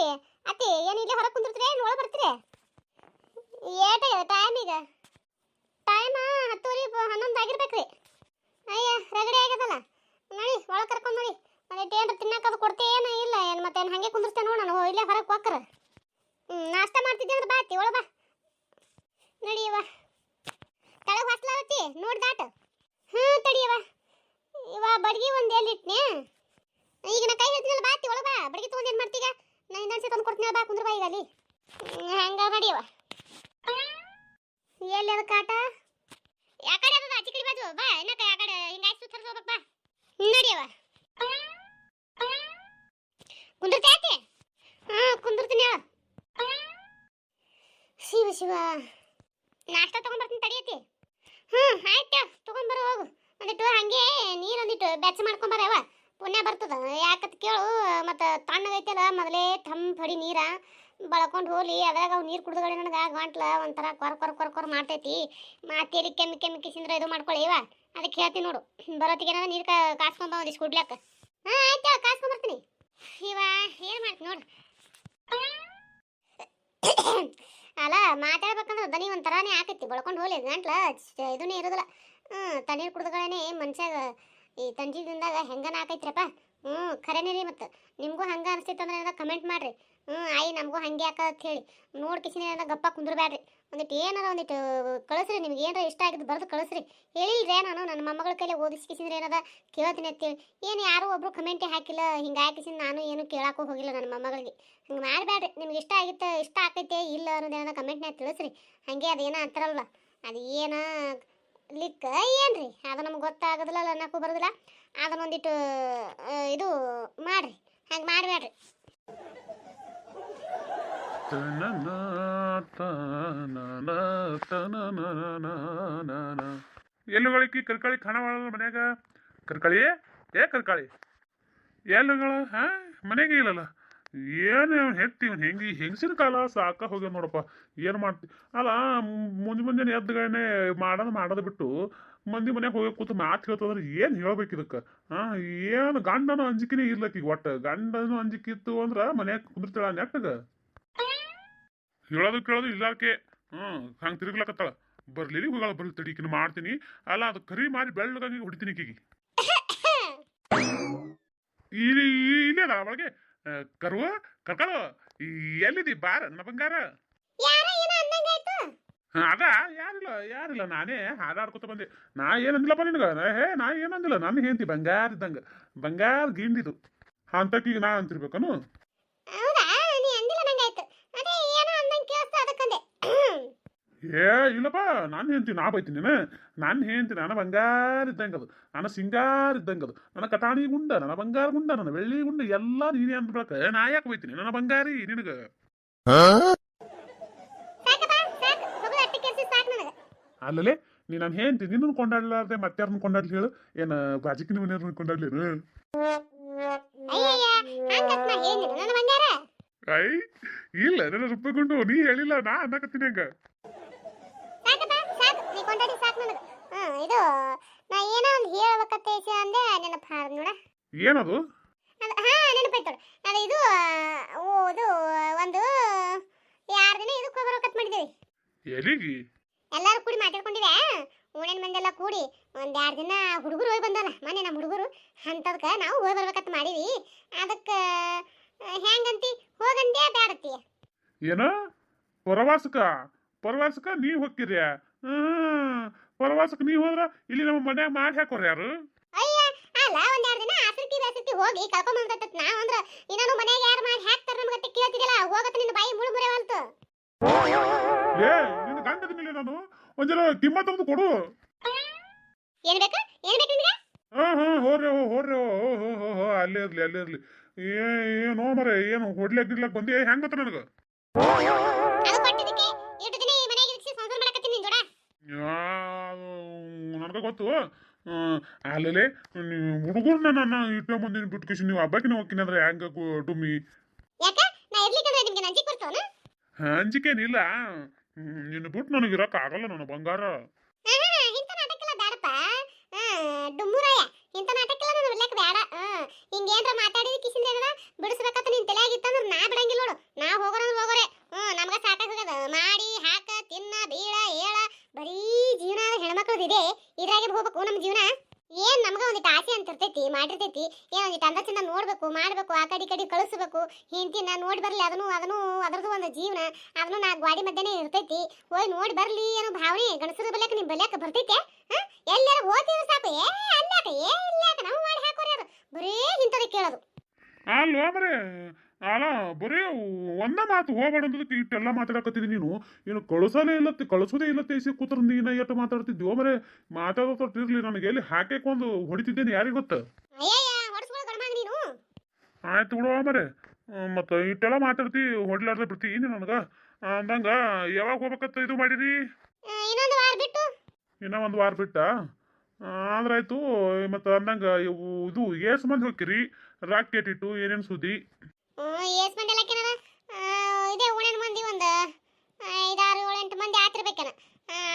ನಡೀರಿ ಅತ್ತಿ, ಏನು ಇಲ್ಲಿ ಹೊರಗೆ ಕುಂದಿರ್ತೀರಿ? ಏನು ಒಳಗೆ ಬರ್ತೀರಿ? ಏಟ ಟೈಮ್ ಈಗ. ಟೈಮ್ ಹತ್ತುವರೆ ಬ- ಹನ್ನೊಂದು ಆಗಿರ್ಬೇಕ್ರಿ ಅಯ್ಯ, ರಗಡಿ ಆಗ್ಯದಲ್ಲ. ನೋಡಿ, ಒಳಗೆ ಕರ್ಕೊಂಡು ನೋಡಿ. ಮತ್ತೆ ಏನ್ರ ತಿನ್ನಕ್ಕೆ ಅದು ಕೊಡ್ತೇನ ಇಲ್ಲ. ಏನು ಮತ್ತೆ ಏನು ಹಾಗೆ ಕುಂದಿರ್ತೇನೆ ನೋಡಿ ನಾನು. ಇಲ್ಲೇ ಹೊರಗೆ ಹೋಗ್ಕರ ನಾಷ್ಟ ಮಾಡ್ತಿದ್ದೆ ಅಂದ್ರೆ ಬಾತಿ ಒಳ ಬಾ. ನಡಿಯವ ಕೆಳಗೆ ಹೊಸ್ಲಾವತ್ತಿ ನೋಡಿ ದಾಟ. ಹ್ಞೂ ತಡಿಯವ ಇವ ಬಡ್ಗಿ ಒಂದು ಎಲ್ಲಿ ಇಟ್ನೆ? ಈಗ ನಾ ಕೈ ಹೇಳ್ತೀನಲ್ಲ ಬಾತಿ ಒಳಗೆ ಬಾ. ಬಡ್ಗಿ ತೊಗೊಂಡು ಏನು ಮಾಡ್ತೀಗ ನಾ ಇನ್ನೊಂದು ತಂದು ಕೊಡ್ತೀನಿ ಬಾ ಕುಂದ್ರ ಬಾ ಈಗ ಅಲ್ಲಿ. ಹಂಗ ನಡಿಯವ ಎಲ್ಲಿ ಅದ ಕಾಟ? ಯಾಕಡೆ ಅದ ಆಚೆ ಬಾಜು? ಬಾ ಏನಕ್ಕ ಯಾಕಡೆ ಹಿಂಗಾಗಿ ಸುತ್ತರ್ಸ್ ಹೋಗ್ಬೇಕು ಬಾ. ನಡಿಯವ ಕುಂದಿರ್ತಿ ಆತಿ ಹಾ ಕುಂದಿರ್ತೀನಿ ಹೇಳ. ಶಿವ ಶಿವ. ನಾಷ್ಟ ತಗೊಂಡ್ಬರ್ತೀನಿ ತಡಿಯತಿ ಹ್ಞೂ ಆಯ್ತು ತಗೊಂಡ್ಬರೋ ಹೋಗು. ಒಂದಿಟ್ಟು ಹಂಗೆ ನೀರು ಒಂದಿಟ್ಟು, ಬೆಚ್ಚ ಮಾಡ್ಕೊಂಬರವ ಪುಣ್ಯ ಬರ್ತದ. ಯಾಕತ್ ಕೇಳು, ಮತ್ತು ತಣ್ಣಗೈತಲ್ಲ, ಮೊದಲೇ ತಂಪು ಹೊಡಿ ನೀರ ಬಳಕೊಂಡು ಹೋಲಿ ಅದ್ರಾಗ ಅವು ನೀರು ಕುಡ್ದಗಡೆ ನನಗೆ ಗಂಟ್ಲ, ಒಂಥರ ಕೊರ ಕೊರ ಕೊರ ಕೊರ ಮಾಡ್ತೈತಿ. ಮಾತೇರಿ ಕೆಮ್ಮಿ ಕೆಮ್ಮಿ ಕಿಸಿಂದ್ರೆ ಇದು ಮಾಡ್ಕೊಳ್ಳಿ ಅದಕ್ಕೆ ಹೇಳ್ತೀನಿ ನೋಡು. ಬರೋತ್ತಿಗೆ ಏನಾರ ನೀರು ಕಾಸ್ಕೊಂಬ ಒಂದಿಷ್ಟು ಕುಡ್ಲಾಕ ಹಾಂ, ಆಯ್ತು ಕಾಸ್ಕೊಂಬರ್ತೀನಿ ಇವ ಏನು ಮಾಡ್ತೀನಿ ನೋಡು. ಅಲ್ಲ, ಮಾತಾಡ್ಬೇಕಂದ್ರೆ ದನಿ ಒಂಥರನೇ ಆಕೈತಿ. ಬಳ್ಕೊಂಡು ಹೋಲಿ ಗಂಟ್ಲ. ಇದನ್ನೇ ಇರೋದಿಲ್ಲ. ಹ್ಞೂ ತಣ್ಣೀರು ಕುಡಿದ್ಗಳೇ ಮನ್ಸಾಗ ಈ ತಂಜಿದಿಂದಾಗ ಹೆಂಗನ ಆಕೈತ್ರಪ್ಪ? ಹ್ಞೂ ಖರೇನೇ ರೀ ಮತ್ತು. ನಿಮಗೂ ಹಂಗೆ ಅನಿಸ್ತಿತ್ತು ಅಂದ್ರೆ ಏನಾರ ಕಮೆಂಟ್ ಮಾಡಿರಿ. ಹ್ಞೂ ಆಯಿ ನಮಗೂ ಹಂಗೆ ಅಂತ ಹೇಳಿ. ನೋಡಿ ಕಿಸಿನ ಏನಾರ ಗಪ್ಪ ಕುಂದ್ರಬೇಡ್ರಿ ಒಂದಿಟ್ಟು ಏನಾರ ಒಂದಿಟ್ಟು ಕಳಿಸ್ರಿ, ನಿಮ್ಗೆ ಏನಾರ ಇಷ್ಟ ಆಗಿದ್ದು ಬರೆದು ಕಳಿಸ್ರಿ. ಹೇಳಿಲ್ರೇ ನಾನು ನನ್ನ ಮೊಮ್ಮಗಳ ಕೈಲಿ ಓದಿಸಿ ಕಿಸಿದ್ರೆ ಏನದ ಕೇಳ್ತೀನಿ ಅಂತೇಳಿ. ಏನು ಯಾರೂ ಒಬ್ರು ಕಮೆಂಟೇ ಹಾಕಿಲ್ಲ ಹಿಂಗೆ ಹಾಕಿಸಿ ನಾನು ಏನು ಕೇಳೋಕ್ಕೂ ಹೋಗಿಲ್ಲ ನನ್ನ ಮೊಮ್ಮಗಳಿಗೆ. ಹಂಗೆ ಮಾಡಬೇಡ್ರಿ ನಿಮ್ಗೆ ಇಷ್ಟ ಆಗಿತ್ತು, ಇಷ್ಟ ಆಕೈತೆ, ಇಲ್ಲ ಅನ್ನೋದೇನೋ ಕಮೆಂಟ್ನಾಗ ತಿಳಿಸ್ರಿ. ಹಾಗೆ ಅದೇನೋ ಅಂತಾರಲ್ಲ ಅದು ಏನ ಲಿಕ್ಕ ಏನ್ರಿ? ಅದು ನಮ್ಗೆ ಗೊತ್ತಾಗೋದಿಲ್ಲ ಅನ್ನಕ್ಕೂ ಬರೋದಿಲ್ಲ. ಅದನ್ನೊಂದಿಟ್ಟು ಇದು ಮಾಡ್ರಿ. ಹಂಗೆ ಮಾಡಬೇಡ್ರಿ. ಎಲ್ಲುಗಳಿಕಿ ಕರ್ಕಳಿ ಮಾಡಲ್ಲ ಮನ್ಯಾಗ? ಕರ್ಕಳಿ? ಏ ಕರ್ಕಳಿ? ಎಲ್ಲುಗಳ ಹಾ, ಮನೆಗೆ ಇಲ್ಲಲ್ಲ? ಏನು ಹೆತ್ತಿ ಇವ್ನು ಹೆಂಗೆ ಹೆಂಗಸಿನ ಕಾಲ ಸಾಕ ಹೋಗ್ಯ ನೋಡಪ್ಪ. ಏನು ಮಾಡ್ತಿ? ಅಲ್ಲ ಮುಂಜೆ ಮುಂಜಾನೆ ಎದ್ದುಗಳನ್ನೇ ಮಾಡೋದು ಮಾಡೋದು ಬಿಟ್ಟು ಮಂದಿ ಮನೆಗೆ ಹೋಗಿ ಕೂತು ಮಾತು ಹೇಳ್ತಂದ್ರೆ ಏನು ಹೇಳ್ಬೇಕು ಇದಕ್ಕೆ? ಹಾಂ ಏನು ಗಂಡನ ಅಂಜಿಕೆನೇ ಇರ್ಲಕ್ಕೀಗ ಒಟ್ಟು. ಗಂಡನು ಅಂಜಿಕೆ ಇತ್ತು ಅಂದ್ರೆ ಮನ್ಯಾಗ ಕುಂದಿರ್ತಾಳ ನೆಟ್ಟಗ. ಹೇಳೋದು ಕೇಳೋದು ಇಲ್ಲಾಕೆ. ಹ್ಞೂ ಹಂಗೆ ತಿರುಗ್ಲಕತ್ತಾಳ. ಬರ್ಲಿ ಹೋಗಳ ಬರ್ಲಿ ತಡಿಕಿನ ಮಾಡ್ತೀನಿ. ಅಲ್ಲ ಅದು ಕರಿ ಮಾರಿ ಬೆಳ್ಳಗಂಗೆ ಹೊಡಿತೀನಿ ಈಕಿಗೆ. ಇಲ್ಲಿ ಇಲ್ಲೇ ಅದ ಒಳಗೆ ಕರುವ ಕರ್ಕಳು ಎಲ್ಲಿದಿ ಬಾರ ನನ್ನ ಬಂಗಾರ? ಅದ? ಯಾರಿಲ್ಲ ಯಾರಿಲ್ಲ ನಾನೇ ಹಾಡಾಡ್ಕೊತ ಬಂದೆ. ನಾ ಏನಂದಿಲ್ಲಪ್ಪ ನಿನಗ? ನಿನಗೆ ಹೇ ನಾ ಏನಂದಿಲ್ಲ ನನ್ನ ಹೆಂಡತಿ ಬಂಗಾರ ಇದ್ದಂಗ. ಬಂಗಾರ ಗಿಂಡಿದು. ಅಂತಕೀಗ ನಾ ಅಂತಿರ್ಬೇಕನು ಹೌದಾ ನೀ ಅಂದಿಲ್ಲ ನಂಗಾಯ್ತು ಅದೇ ಏನೋ ಅಂದಂಗೆ ಕೇಳಿಸ್ತು ಅದಕ್ಕಂದೆ ಏ ಇಲ್ಲಪ್ಪ ನಾನು ಹೇಳ್ತೀನಿ ನಾ ಬೈತೀನಿ ನಾನು. ಹೇಳ್ತೀನಿ ನನ್ನ ಬಂಗಾರ ಇದ್ದಂಗದು ನನ್ನ ಸಿಂಗಾರ ಇದ್ದಂಗದು ನನ್ನ ಕಟಾಣಿ ಗುಂಡ ನನ್ನ ಬಂಗಾರ ಗುಂಡ ನನ್ನ ಬೆಳ್ಳಿ ಗುಂಡ ಎಲ್ಲ ನೀನೇ ಅಂದ್ಬಿಡಕ ನಾ ಯಾಕೆ ಬೈತೀನಿ? ನನ್ನ ಬಂಗಾರಿ ನಿನಗ. ಸಾಕಪ್ಪ ಸಾಕು. ಹೋಗು ಅಟ್ಟಿ ಕೆಲಸ ಸಾಕು ನನಗೆ. ಅಲ್ಲಲೇ ನೀ ನನ್ನ ಹೇಳ್ತೀನಿ ನಿನ್ನನ್ನು ಕೊಂಡಾಡ್ಲಾರ್ದೆ ಮತ್ತಾರನ್ನ ಕೊಂಡಾಡ್ಲಿ ಹೇಳು? ಏನು ಬಾಜಿಕಿನ ಮನೆಯವ್ರನ್ನ ಬಂಗಾರ ಐ ಇಲ್ಲ ನನ್ನ ರೂಪಗುಂಡು ನೀ ಹೇಳಿಲ್ಲ ನಾ ಅನ್ನಕತ್ತೀನಿ ಹಂಗ ಸಾಕಪ್ಪ ಸಾಕು ನೀ ಕೊಂಡಾಡಿ ಸಾಕು ನನಗೆ ಹ್ಮ್ ಇದು ನಾ ಒಂದು ಅಂದೆ ನೆನಪು ಹಾರ್ದು ನೋಡ. ಏನದು? ಹಾ ನೆನಪಾಯ್ತು. ಅದು ಇದು ಓದು ಒಂದು ಎರಡು ದಿನ ಇದಕ್ಕೆ ಬರ್ಬೇಕಂತ ಮಾಡಿದ್ದೀವಿ. ಎಲಿಗಿ ಎಲ್ಲರೂ ಕೂಡಿ ಮಾತಾಡ್ಕೊಂಡಿವೆ. ಊಣಿನ ಮಂದೆಲ್ಲ ಕೂಡಿ ಒಂದ್ ಎರಡು ದಿನ ಹುಡುಗರು ಹೋಗಿ ಬಂದಲ್ಲ ಮನೆ ನಮ್ಮ ಹುಡುಗರು. ಅಂತದಕ್ಕ ನಾವು ಹೋಗಿ ಬರ್ಬೇಕಂತ ಮಾಡೀವಿ. ಅದಕ್ಕೆ ಹೆಂಗಂತಿ? ಹೋಗಂದೆ ಬ್ಯಾಡತ್ತೀಯ ಏನ? ಪರವಾಸಕ ಪರವಾಸಕ ನೀವ್ ಹೋಗ್ತೀರ್ಯಾ ಹ್ಮ್. ಪರವಾಸಕ ನೀವು ಹೋದ್ರ ಇಲ್ಲಿ ನಮ್ಮ ಮನ್ಯಾಗ ಮಾಡಿ ಹಾಕೋರು ಯಾರು? ಅಯ್ಯ ಅಲ್ಲ ದಿನ ಹೋಗಿ ಅಂದ್ರ ಮನ್ಯಾಗ ಯಾರು ಮಾಡಿ ಹಾಕ್ತಾರ ನಮ್ಗೆ ಕೇಳ್ತಿರಲ್ಲ ಹೋಗತ್ತ ನಿನ್ನ ಬಾಯಿ ಮುಳು ಮುರಿವಲ್ತು ಏ ನಿನ್ನ ಗಂಡದ ಮೇಲೆ ನಾನು? ಒಂಜರ ಕಿಮ್ಮತ್ ಒಂದು ಕೊಡು. ಏನ್ ಬೇಕು? ಏನ್ ಬೇಕು ನಿನಗೆ ಹಾ ಹಾ ಹೋರ್ರಿ ಹೋ ಹೋರ್ರಿ ಹೋ ಹೋ ಹೋ ಹೋ ಹೋ ಅಲ್ಲೇ ಇರ್ಲಿ ಅಲ್ಲೇ ಇರ್ಲಿ. ಏ ಏನೋ ಮರೆ ಏನು ಹೊಡ್ಲಾಕ್ ಗಿಡ್ಲಾಕ್ ಬಂದಿ? ನನಗ ಅದು ಕೊಟ್ಟಿದ್ದಕ್ಕೆ ಎಷ್ಟು ದಿನ ಈ ಮನೆಗೆ ಇರಿಸಿ ಸಂಸಾರ ಮಾಡಕತ್ತೀನಿ ನಿನ್ ಜೋಡ ನನಗ ಗೊತ್ತು ಅಲ್ಲೇ ಹುಡುಗರ್ನ ನನ್ನ ಇಟ್ಟ ಮಂದಿನ ಬಿಟ್ಟು ಕಿಶಿ ನೀವು ಹಬ್ಬಕಿನ ಹೋಗ್ತೀನಿ ಅಂದ್ರೆ ಹೆಂಗ ಡುಮ್ಮಿ ಯಾಕ? ನಾ ಇರ್ಲಿಕ್ಕಂದ್ರೆ ನಿಮ್ಗೆ ನಂಜಿಕ್ ಬರ್ತಾವನ ಅಂಜಿಕೇನಿಲ್ಲ ನಿನ್ನ ಬಿಟ್ಟು ನನಗೆ ಇರಕ್ ಆಗಲ್ಲ ನನ್ನ ಬಂಗಾರ. ಇಂಥ ನಾಟಕೆಲ್ಲ ಬೇಡಪ್ಪ ಡುಮ್ಮುರಯ್ಯ ಇಂಥ ನಾಟಕೆಲ್ಲ ನಾನು ಬಿಡ್ಲಕ್ಕ ಬೇಡ ಹಿಂಗೇನ್ರ ಮಾತಾಡಿದ ಕಿಸಿಂದ ಏನದ ಬಿಡಿಸ್ಬೇಕಂತ ನಿನ್ ತಲೆ ಆಗಿತ್ತಂದ್ರೆ ನಾ ಬಿಡಂಗಿಲ್ಲ ನೋಡು ಇರ್ತೈತಿ ಏನೋ ಒಂದಿಟ್ಟು ಅಂದ ಚಂದ ನೋಡ್ಬೇಕು, ಮಾಡ್ಬೇಕು, ಆ ಕಡೆ ಕಡೆ ಕಳಿಸ್ಬೇಕು. ಹೆಂಡತಿನ ನೋಡಿ ಬರ್ಲಿ, ಅದನ್ನು ಅದನ್ನು, ಅದರದ್ದು ಒಂದು ಜೀವನ. ಅದನ್ನು ನಾ ಗ್ವಾಡಿ ಮಧ್ಯನೇ ಇರ್ತೈತಿ. ಹೋಯ್ ನೋಡಿ ಬರ್ಲಿ ಏನೋ ಭಾವನೆ ಗಣಸರ ಬಲ್ಯಾಕ ನಿಮ್ ಬಲ್ಯಾಕ ಬರ್ತೈತೆ ಎಲ್ಲಾರ ಹೋಗ್ತೀವಿ ಸಾಕು. ಏ, ಅಲ್ಲಾಕ, ಏ, ಇಲ್ಲಾಕ ನಾವು ಮಾಡಿ ಹಾಕೋರಿ ಬರೀ ಇಂಥದೇ ಕೇಳೋದು. ಅಲ್ವಾ ಅಲ್ಲ ಬರೀ ಒಂದೇ ಮಾತು ಹೋಗ್ಬೇಡ ಅಂದದಕ್ಕೆ ಇಟ್ಟೆಲ್ಲ ಮಾತಾಡಕತ್ತಿದಿ ನೀನು. ಏನು ಕಳಿಸಲೇ ಇಲ್ಲ ಕಳಿಸೋದೇ ಇಲ್ಲ ತೇಸಿ ಕೂತ್ರ ನೀನ ಎಷ್ಟು ಮಾತಾಡ್ತಿದ್ವಿ ಮರೆ? ಮಾತಾಡೋದು ಇರಲಿ ನನಗೆ. ಎಲ್ಲಿ ಹಾಕಿಕೊಂಡು ಹೊಡಿತಿದ್ದೇನೆ ಯಾರಿಗೆ ಗೊತ್ತು? ಆಯ್ತು ಬಿಡು ಮರೆ. ಮತ್ತು ಇಟ್ಟೆಲ್ಲ ಮಾತಾಡ್ತಿ ಹೊಡ್ಲಾರ್ದ ಬಿಡ್ತಿ ಏನು ನನಗೆ? ಅಂದಂಗ ಯಾವಾಗ ಹೋಗ್ಬೇಕತ್ತ ಇದು ಮಾಡಿರಿ? ಇನ್ನ ಇನ್ನೊಂದು ವಾರ ಬಿಟ್ಟು. ಇನ್ನೂ ಒಂದು ವಾರ ಬಿಟ್ಟ? ಆದ್ರಾಯ್ತು ಮತ್ತು ಅಂದಂಗ ಇವು ಇದು ಏಸ್ ಮಂದಿ ಹೋಗಿರಿ ರಾಕೆಟ್ ಇಟ್ಟು ಏನೇನು ಸುದ್ದಿ? ಏಸ್ ಮಂದಿ ಎಲ್ಲ ಕೆನದ ಇದೇ ಉಣೆನ್ ಮಂದಿ ಒಂದು ಐದಾರು ಏಳು ಎಂಟು ಮಂದಿ ಆತಿರ್ಬೇಕೇನ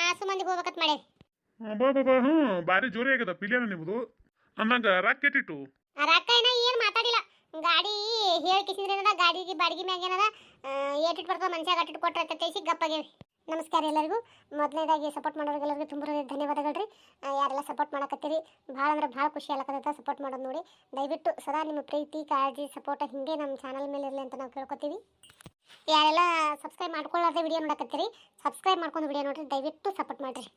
ಆಸು ಮಂದಿಗೆ ಹೋಗ್ಬೇಕಂತ ಮಾಡೇವಿ ಬಾ ಬಾ ಬಾ ಹ್ಞೂ ಭಾರಿ ಜೋರಿ ಆಗ್ಯದ ಪಿಲಿಯನ ನಿಮ್ಮದು ಅಂದಂಗ ರಾಕೆಟ್ ಇಟ್ಟು ರೊಕ್ಕ ಏನ ಏನು ಮಾತಾಡಿಲ್ಲ. ಗಾಡಿ ಹೇಳ್ಕಿಸಿದ್ರೆ ಏನದ ಗಾಡಿಗೆ ಬಾಡಿಗೆ ಮ್ಯಾಗ ಏನದ ಏಟಿಟ್ಟು ಬರ್ತದ ಮನುಷ್ಯ ಗಟ್ಟಿಟ್ಟು ಕೊಟ್ರೆ ಅಂತ ತೈಸಿ ಗಪ್ಪಾಗೇವಿ ನಮಸ್ಕಾರ ಎಲ್ಲರಿಗೂ. ಮೊದಲನೇದಾಗಿ ಸಪೋರ್ಟ್ ಮಾಡೋರಿಗೆಲ್ಲರಿಗೂ ತುಂಬ ಧನ್ಯವಾದಗಳು ರೀ ಯಾರೆಲ್ಲ ಸಪೋರ್ಟ್ ಮಾಡಕತ್ತೀರಿ, ಭಾಳ ಅಂದ್ರೆ ಭಾಳ ಖುಷಿ ಆಗತ್ತದ ಸಪೋರ್ಟ್ ಮಾಡೋದು ನೋಡಿ. ದಯವಿಟ್ಟು ಸದಾ ನಿಮ್ಮ ಪ್ರೀತಿ, ಕಾಳಜಿ ಸಪೋರ್ಟ್ ಹಿಂಗೆ ನಮ್ಮ ಚಾನಲ್ ಮೇಲೆ ಇರಲಿ ಅಂತ ನಾವು ಕೇಳ್ಕೊತೀವಿ. ಯಾರೆಲ್ಲ ಸಬ್ಸ್ಕ್ರೈಬ್ ಮಾಡ್ಕೊಳ್ಳಾರ್ದೆ ವಿಡಿಯೋ ನೋಡಕತ್ತೀರಿ ಸಬ್ಸ್ಕ್ರೈಬ್ ಮಾಡ್ಕೊಂಡು ವಿಡಿಯೋ ನೋಡಿರಿ, ದಯವಿಟ್ಟು ಸಪೋರ್ಟ್ ಮಾಡಿರಿ.